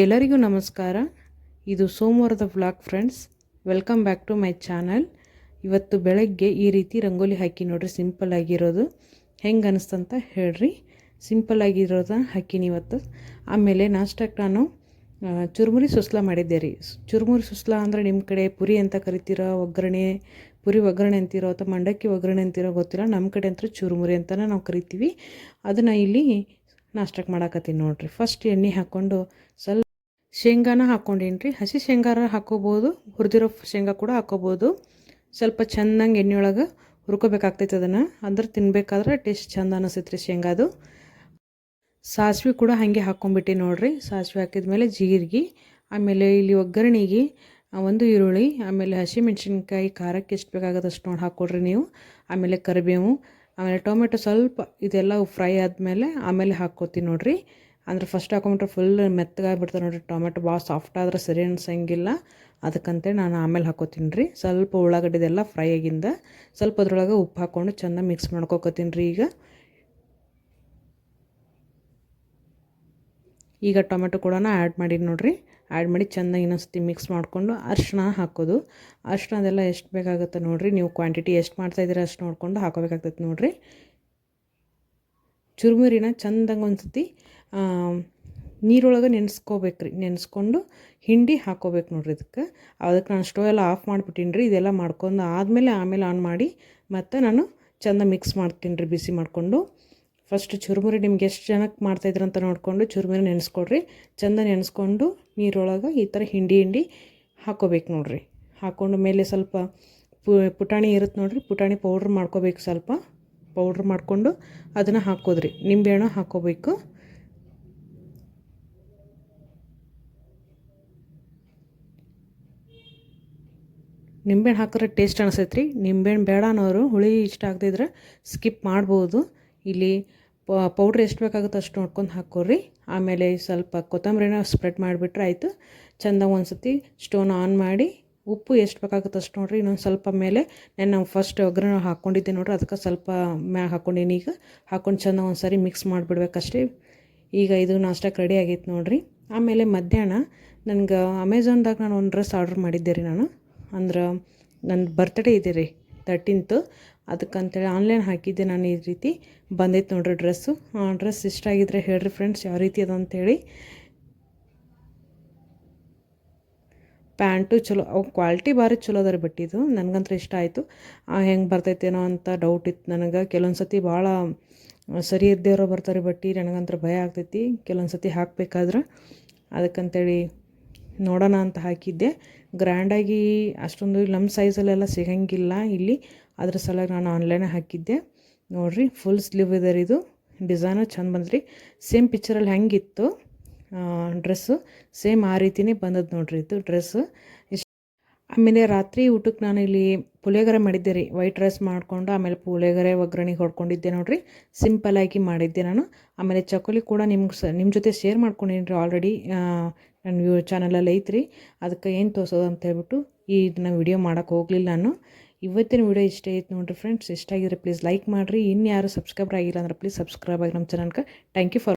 ಎಲ್ಲರಿಗೂ ನಮಸ್ಕಾರ. ಇದು ಸೋಮವಾರದ vlog friends welcome back to my channel ಇವತ್ತು ಬೆಳಗ್ಗೆ ಈ ರೀತಿ ರಂಗೋಲಿ ಹಾಕಿ ನೋಡ್ರಿ ಸಿಂಪಲ್ ಆಗಿರೋದು. ಹೆಂಗೆ ಅನಿಸ್ತಂತ ಹೇಳ್ರಿ. ಸಿಂಪಲ್ ಆಗಿರೋದ ಹಾಕಿನಿ ಇವತ್ತು. ಆಮೇಲೆ ನಾಷ್ಟಕ್ಕೆ ನಾನು ಚುರುಮುರಿ ಸುಸ್ಲ ಮಾಡಿದ್ದೆ ರೀ. ಚುರುಮುರಿ ಸುಸ್ಲ ಅಂದರೆ ನಿಮ್ಮ ಕಡೆ ಪುರಿ ಅಂತ ಕರಿತೀರೋ, ಒಗ್ಗರಣೆ, ಪುರಿ ಒಗ್ಗರಣೆ ಅಂತಿರೋ ಅಥವಾ ಮಂಡಕ್ಕಿ ಒಗ್ಗರಣೆ ಅಂತಿರೋ ಗೊತ್ತಿಲ್ಲ. ನಮ್ಮ ಕಡೆ ಅಂತೂ ಚುರುಮುರಿ ಅಂತಲೇ ನಾವು ಕರಿತೀವಿ. ಅದನ್ನು ಇಲ್ಲಿ ನಾಷ್ಟಕ್ಕೆ ಮಾಡಾಕತ್ತೀನಿ ನೋಡಿರಿ. ಫಸ್ಟ್ ಎಣ್ಣೆ ಹಾಕ್ಕೊಂಡು ಸ್ವಲ್ಪ ಶೇಂಗಾನ ಹಾಕ್ಕೊಂಡೀನಿ ಹಸಿ ಶೇಂಗಾರ ಹಾಕೋಬೋದು, ಹುರಿದಿರೋ ಶೇಂಗಾ ಕೂಡ ಹಾಕೋಬೋದು. ಸ್ವಲ್ಪ ಚೆನ್ನಾಗಿ ಎಣ್ಣೆಯೊಳಗೆ ಹುರ್ಕೋಬೇಕಾಗ್ತೈತೆ ಅದನ್ನು. ಅಂದ್ರೆ ತಿನ್ಬೇಕಾದ್ರೆ ಟೇಸ್ಟ್ ಚಂದ ಅನಿಸ್ತೈತೆ ರೀ ಶೇಂಗಾದು ಸಾಸಿವೆ ಕೂಡ ಹಾಗೆ ಹಾಕ್ಕೊಂಬಿಟ್ಟು ನೋಡಿರಿ. ಸಾಸಿವೆ ಹಾಕಿದ್ಮೇಲೆ ಜೀರಿಗೆ, ಆಮೇಲೆ ಇಲ್ಲಿ ಒಗ್ಗರಣೆಗೆ ಒಂದು ಈರುಳ್ಳಿ, ಆಮೇಲೆ ಹಸಿಮೆಣ್ಸಿನ್ಕಾಯಿ, ಖಾರಕ್ಕೆ ಎಷ್ಟು ಬೇಕಾಗತ್ತೆ ಅಷ್ಟು ನೋಡಿ ಹಾಕ್ಕೊಡ್ರಿ ನೀವು. ಆಮೇಲೆ ಕರಿಬೇವು ಆಮೇಲೆ ಟೊಮೆಟೊ ಸ್ವಲ್ಪ ಇದೆಲ್ಲ ಫ್ರೈ ಆದಮೇಲೆ ಆಮೇಲೆ ಹಾಕ್ಕೋತೀನಿ ನೋಡಿರಿ. ಅಂದ್ರೆ ಫಸ್ಟ್ ಹಾಕೊಂಬಿಟ್ರೆ ಫುಲ್ ಮೆತ್ತಗಾಗ್ಬಿಡ್ತಾರೆ ನೋಡಿರಿ. ಟೊಮೆಟೊ ಭಾಳ ಸಾಫ್ಟ್ ಆದ್ರೆ ಸರಿ ಅನ್ಸಂಗಿಲ್ಲ. ಅದಕ್ಕಂತೇಳಿ ನಾನು ಆಮೇಲೆ ಹಾಕೋತೀನಿ ರೀ. ಸ್ವಲ್ಪ ಉಳ್ಳಾಗಡ್ಡಿದೆಲ್ಲ ಫ್ರೈ ಆಗಿಂದ ಸ್ವಲ್ಪ ಅದ್ರೊಳಗೆ ಉಪ್ಪು ಹಾಕ್ಕೊಂಡು ಚೆಂದ ಮಿಕ್ಸ್ ಮಾಡ್ಕೊತೀನಿ ರೀ ಈಗ. ಈಗ ಟೊಮೆಟೊ ಕೂಡ ಆ್ಯಡ್ ಮಾಡಿ ನೋಡ್ರಿ. ಆ್ಯಡ್ ಮಾಡಿ ಚೆನ್ನಾಗಿ ಇನ್ನೊಂದ್ಸತಿ ಮಿಕ್ಸ್ ಮಾಡಿಕೊಂಡು ಅರ್ಶಿನ ಹಾಕೋದು. ಅರ್ಶಿನ ಅದೆಲ್ಲ ಎಷ್ಟು ಬೇಕಾಗುತ್ತೆ ನೋಡಿರಿ. ನೀವು ಕ್ವಾಂಟಿಟಿ ಎಷ್ಟು ಮಾಡ್ತಾಯಿದ್ದೀರ ಅಷ್ಟು ನೋಡಿಕೊಂಡು ಹಾಕೋಬೇಕಾಗ್ತೈತೆ ನೋಡಿರಿ. ಚುರುಮುರಿನ ಚಂದಂಗೆ ಒಂದ್ಸತಿ ನೀರೊಳಗೆ ನೆನೆಸ್ಕೋಬೇಕ್ರಿ. ನೆನೆಸ್ಕೊಂಡು ಹಿಂಡಿ ಹಾಕೋಬೇಕು ನೋಡಿರಿ ಇದಕ್ಕೆ. ಅದಕ್ಕೆ ನಾನು ಸ್ಟೋವ್ ಎಲ್ಲ ಆಫ್ ಮಾಡಿಬಿಟ್ಟಿನಿ ರೀ ಇದೆಲ್ಲ ಮಾಡ್ಕೊಂಡು ಆದಮೇಲೆ ಆಮೇಲೆ ಆನ್ ಮಾಡಿ ಮತ್ತು ನಾನು ಚೆಂದ ಮಿಕ್ಸ್ ಮಾಡ್ತೀನಿ ರೀ ಬಿಸಿ ಮಾಡಿಕೊಂಡು. ಫಸ್ಟ್ ಚುರುಮುರಿ ನಿಮ್ಗೆ ಎಷ್ಟು ಜನಕ್ಕೆ ಮಾಡ್ತಾಯಿದ್ರು ಅಂತ ನೋಡಿಕೊಂಡು ಚುರುಮುರಿ ನೆನೆಸ್ಕೊಡ್ರಿ. ಚಂದ ನೆನೆಸ್ಕೊಂಡು ನೀರೊಳಗೆ ಈ ಥರ ಹಿಂಡಿ ಹಿಂಡಿ ಹಾಕೋಬೇಕು ನೋಡ್ರಿ. ಹಾಕೊಂಡು ಮೇಲೆ ಸ್ವಲ್ಪ ಪುಟಾಣಿ ಇರುತ್ತೆ ನೋಡ್ರಿ. ಪುಟಾಣಿ ಪೌಡ್ರ್ ಮಾಡ್ಕೋಬೇಕು ಸ್ವಲ್ಪ. ಪೌಡ್ರ್ ಮಾಡಿಕೊಂಡು ಅದನ್ನು ಹಾಕೋದ್ರಿ. ನಿಂಬೆಹಣ್ಣು ಹಾಕೋಬೇಕು. ನಿಂಬೆಹಣ್ಣು ಹಾಕಿದ್ರೆ ಟೇಸ್ಟ್ ಅನಿಸೈತ್ರಿ. ನಿಂಬೆಹಣ್ಣು ಬೇಡ ಅನ್ನೋರು ಹುಳಿ ಇಷ್ಟ ಆಗದಿದ್ರೆ ಸ್ಕಿಪ್ ಮಾಡ್ಬೋದು. ಇಲ್ಲಿ ಪೌಡ್ರ್ ಎಷ್ಟು ಬೇಕಾಗುತ್ತೆ ಅಷ್ಟು ನೋಡ್ಕೊಂಡು ಹಾಕ್ಕೊರಿ ಆಮೇಲೆ ಸ್ವಲ್ಪ ಕೊತ್ತಂಬರಿನ ಸ್ಪ್ರೆಡ್ ಮಾಡಿಬಿಟ್ರೆ ಆಯಿತು. ಚೆಂದ ಒಂದು ಸತಿ ಸ್ಟೋನ್ ಆನ್ ಮಾಡಿ, ಉಪ್ಪು ಎಷ್ಟು ಬೇಕಾಗುತ್ತೆ ಅಷ್ಟು ನೋಡಿರಿ. ಇನ್ನೊಂದು ಸ್ವಲ್ಪ ಮೇಲೆ ನಾನು ಫಸ್ಟ್ ಒಗ್ಗರಣೆ ಹಾಕ್ಕೊಂಡಿದ್ದೆ ನೋಡ್ರಿ. ಅದಕ್ಕೆ ಸ್ವಲ್ಪ ಮ್ಯಾಗ ಹಾಕ್ಕೊಂಡಿನಿ ಈಗ. ಹಾಕ್ಕೊಂಡು ಚೆಂದ ಒಂದು ಸಾರಿ ಮಿಕ್ಸ್ ಮಾಡಿಬಿಡ್ಬೇಕಷ್ಟೇ. ಈಗ ಇದು ನಾಷ್ಟಕ್ಕೆ ರೆಡಿ ಆಗೈತೆ ನೋಡಿರಿ. ಆಮೇಲೆ ಮಧ್ಯಾಹ್ನ ನನಗೆ ಅಮೆಝಾನ್ದಾಗ ನಾನು ಒಂದು ಡ್ರೆಸ್ ಆರ್ಡ್ರ್ ಮಾಡಿದ್ದೆ ರೀ ನಾನು. ಅಂದ್ರೆ ನನ್ನ ಬರ್ತ್ಡೇ ಇದೆ ರೀ ತರ್ಟೀನ್ತು ಅದಕ್ಕಂತೇಳಿ ಆನ್ಲೈನ್ ಹಾಕಿದ್ದೆ ನಾನು ಈ ರೀತಿ. ಬಂದೈತೆ ನೋಡ್ರಿ ಡ್ರೆಸ್ಸು ಡ್ರೆಸ್ ಇಷ್ಟ ಆಗಿದ್ರೆ ಹೇಳ್ರಿ ಫ್ರೆಂಡ್ಸ್ ಯಾವ ರೀತಿ ಅದ ಅಂತೇಳಿ. ಪ್ಯಾಂಟು ಚಲೋ, ಅವು ಕ್ವಾಲಿಟಿ ಭಾರಿ ಚಲೋ ಅದ ರೀ ಬಟ್ಟಿದು ನನಗಂತೂ ಇಷ್ಟ ಆಯಿತು. ಹೆಂಗೆ ಬರ್ತೈತೇನೋ ಅಂತ ಡೌಟ್ ಇತ್ತು ನನಗೆ. ಕೆಲವೊಂದು ಸತಿ ಭಾಳ ಸರಿ ಇದ್ದೇವ್ರೋ ಬರ್ತಾರೆ ಬಟ್ಟೆ ನನಗಂತ್ರ ಭಯ ಆಗ್ತೈತಿ. ಕೆಲವೊಂದು ಸತಿ ಹಾಕಬೇಕಾದ್ರೆ. ಅದಕ್ಕಂತೇಳಿ ನೋಡೋಣ ಅಂತ ಹಾಕಿದ್ದೆ. ಗ್ರ್ಯಾಂಡಾಗಿ ಅಷ್ಟೊಂದು ನಮ್ಮ ಸೈಜಲ್ಲೆಲ್ಲ ಸಿಗಂಗಿಲ್ಲ ಇಲ್ಲಿ. ಅದ್ರ ಸಲುವಾಗಿ ನಾನು ಆನ್ಲೈನೇ ಹಾಕಿದ್ದೆ. ನೋಡಿರಿ ಫುಲ್ ಸ್ಲೀವ್ ಇದೆ ರೀ ಇದು. ಡಿಸೈನು ಚಂದ ಬಂದ್ರಿ. ಸೇಮ್ ಪಿಕ್ಚರಲ್ಲಿ ಹೆಂಗಿತ್ತು. ಡ್ರೆಸ್ಸು ಸೇಮ್ ಆ ರೀತಿನೇ ಬಂದದ್ದು ನೋಡ್ರಿ ಇದು ಡ್ರೆಸ್ಸು ಆಮೇಲೆ ರಾತ್ರಿ ಊಟಕ್ಕೆ ನಾನು ಇಲ್ಲಿ ಪುಳಿಯೋಗರೆ ಮಾಡಿದ್ದೆ ರೀ. ವೈಟ್ ರೈಸ್ ಮಾಡಿಕೊಂಡು ಆಮೇಲೆ ಪುಳಿಯೋಗರೆ, ಒಗ್ಗರಣೆಗೆ ಹೊಡ್ಕೊಂಡಿದ್ದೆ ನೋಡಿರಿ. ಆಗಿ ಮಾಡಿದ್ದೆ ನಾನು. ಆಮೇಲೆ ಚಕೋಲಿ ಕೂಡ ನಿಮ್ಗೆ ನಿಮ್ಮ ಜೊತೆ ಶೇರ್ ಮಾಡ್ಕೊಂಡಿನಿ ರೀ ಆಲ್ರೆಡಿ ನನ್ನ ವ್ಯೂ ಚಾನಲಲ್ಲಿ ಐತ್ರಿ. ಅದಕ್ಕೆ ಏನು ತೋರಿಸೋದು ಅಂತ ಹೇಳ್ಬಿಟ್ಟು ಈ ಇದನ್ನ ವಿಡಿಯೋ ಮಾಡೋಕ್ಕೆ ಹೋಗಲಿಲ್ಲ ನಾನು. ಇವತ್ತಿನ ವಿಡಿಯೋ ಇಷ್ಟ ಐತೆ ನೋಡಿರಿ ಫ್ರೆಂಡ್ಸ್ ಇಷ್ಟ ಆಗಿದ್ರೆ ಪ್ಲೀಸ್ ಲೈಕ್ ಮಾಡಿರಿ. ಇನ್ನು ಯಾರು ಸಬ್ಸ್ಕ್ರೈಬರ್ ಆಗಿಲ್ಲ ಅಂದ್ರೆ ಪ್ಲೀಸ್ ಸಬ್ಸ್ಕ್ರೈಬ್ ಆಗಿ ನಮ್ಮ ಚಾನಲ್ಗೆ ಥ್ಯಾಂಕ್ ಯು ಫಾರ್